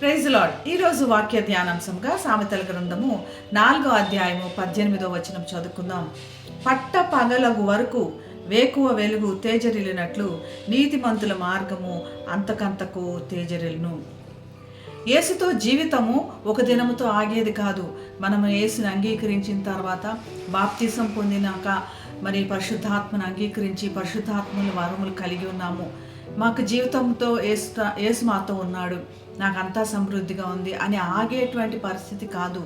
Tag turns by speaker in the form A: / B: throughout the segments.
A: Praise ఈరోజు వాక్య ధ్యానాంశంగా సామెతల గ్రంథము నాలుగో అధ్యాయము పద్దెనిమిదో వచనం చదువుకుందాం. పట్ట పగలగు వరకు వేకువ వెలుగు తేజరిల్లినట్లు నీతిమంతుల మార్గము అంతకంతకు తేజరిల్ను ఏసుతో జీవితము ఒక దినముతో ఆగేది కాదు. మనం ఏసుని అంగీకరించిన తర్వాత బాప్తిసం పొందినాక మరి పరిశుద్ధాత్మను అంగీకరించి పరిశుద్ధాత్మలు వరములు కలిగి ఉన్నాము. మాకు జీవితంతో ఏసు ఏసు మాతో ఉన్నాడు. అంతా సమృద్ధిగా ఉంది అని ఆగేటువంటి పరిస్థితి కాదు.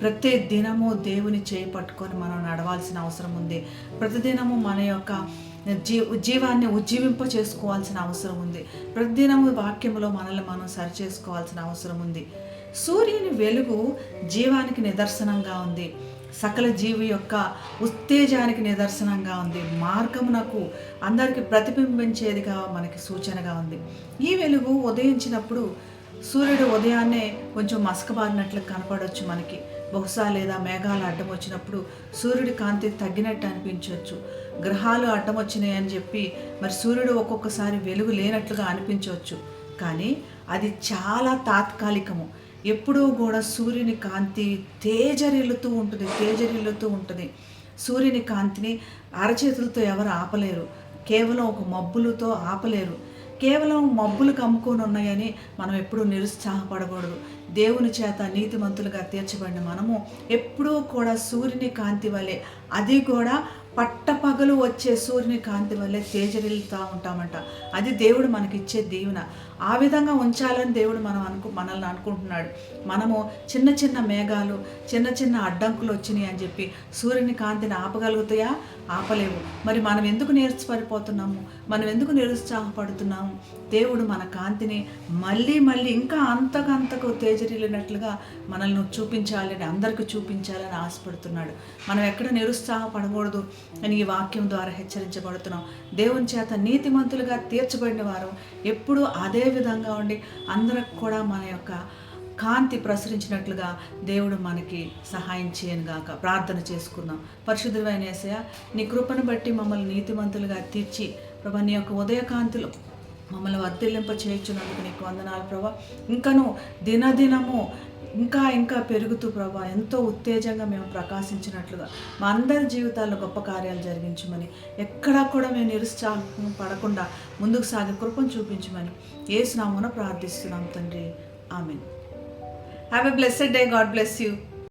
A: ప్రతి దినము దేవుని చేయి పట్టుకొని మనం నడవాల్సిన అవసరం ఉంది. ప్రతిదినము మన యొక్క జీ జీవాన్ని ఉజ్జీవింప చేసుకోవాల్సిన అవసరం ఉంది. ప్రతిదినము వాక్యంలో మనల్ని మనం సరి చేసుకోవాల్సిన అవసరం ఉంది. సూర్యుని వెలుగు జీవానికి నిదర్శనంగా ఉంది. సకల జీవి యొక్క ఉత్తేజానికి నిదర్శనంగా ఉంది. మార్గమునకు అందరికి ప్రతిబింబించేదిగా మనకి సూచనగా ఉంది. ఈ వెలుగు ఉదయించినప్పుడు సూర్యుడు ఉదయాన్నే కొంచెం మసకబారినట్లు కనపడవచ్చు మనకి. బహుశా లేదా మేఘాలు అడ్డం వచ్చినప్పుడు సూర్యుడి కాంతి తగ్గినట్టు అనిపించవచ్చు. గ్రహాలు అడ్డం వచ్చినాయి అని చెప్పి మరి సూర్యుడు ఒక్కొక్కసారి వెలుగు లేనట్లుగా అనిపించవచ్చు. కానీ అది చాలా తాత్కాలికము. ఎప్పుడూ కూడా సూర్యుని కాంతి తేజరిల్లుతూ ఉంటుంది తేజరిల్లుతూ ఉంటుంది. సూర్యుని కాంతిని అరచేతులతో ఎవరు ఆపలేరు. కేవలం ఒక మబ్బులతో ఆపలేరు. కేవలం మబ్బులు కమ్ముకొని ఉన్నాయని మనం ఎప్పుడూ నిరుత్సాహపడకూడదు. దేవుని చేత నీతిమంతులుగా తీర్చబడిన మనము ఎప్పుడూ కూడా సూర్యుని కాంతి వలె అది కూడా పట్టపగలు వచ్చే సూర్యుని కాంతి వల్లే తేజరిల్లుతూ ఉంటామంట. అది దేవుడు మనకిచ్చే దీవెన. ఆ విధంగా ఉంచాలని దేవుడు మనం అనుకు మనల్ని అనుకుంటున్నాడు. మనము చిన్న చిన్న మేఘాలు చిన్న చిన్న అడ్డంకులు వచ్చినాయి అని చెప్పి సూర్యుని కాంతిని ఆపగలుగుతాయా? ఆపలేవు. మరి మనం ఎందుకు నేర్చుపడిపోతున్నాము మనం ఎందుకు నిరుత్సాహపడుతున్నాము? దేవుడు మన కాంతిని మళ్ళీ మళ్ళీ ఇంకా అంతకంతకు తేజరిల్లినట్లుగా మనల్ని చూపించాలని అందరికీ చూపించాలని ఆశపడుతున్నాడు. మనం ఎక్కడ నిరుత్సాహపడకూడదు. అని ఈ వాక్యం ద్వారా హెచ్చరించబడుతున్నాం. దేవుని చేత నీతిమంతులుగా తీర్చబడిన వారు ఎప్పుడూ అదే విధంగా ఉండి అందరికి కూడా మన యొక్క కాంతి ప్రసరించినట్లుగా దేవుడు మనకి సహాయం చేయను గాక. ప్రార్థన చేసుకుందాం. పరిశుద్ధమైన యేసయ్య నీ కృపను బట్టి మమ్మల్ని నీతిమంతులుగా తీర్చి ప్రభా నీ యొక్క ఉదయకాంతిలో మమ్మల్ని వర్తిల్లింప చేయించినందుకు నీకు వందనాలు ప్రభా. ఇంకను దినదినము ఇంకా ఇంకా పెరుగుతూ ప్రభా ఎంతో ఉత్తేజంగా మేము ప్రకాశించినట్లుగా. మా అందరి జీవితాల్లో గొప్ప కార్యాలు జరిగించమని ఎక్కడా కూడా మేము నిరుత్సాహం పడకుండా ముందుకు సాగే కృపను చూపించమని ఏసునామున ప్రార్థిస్తున్నాం తండ్రి. Amen. Have a blessed day God bless you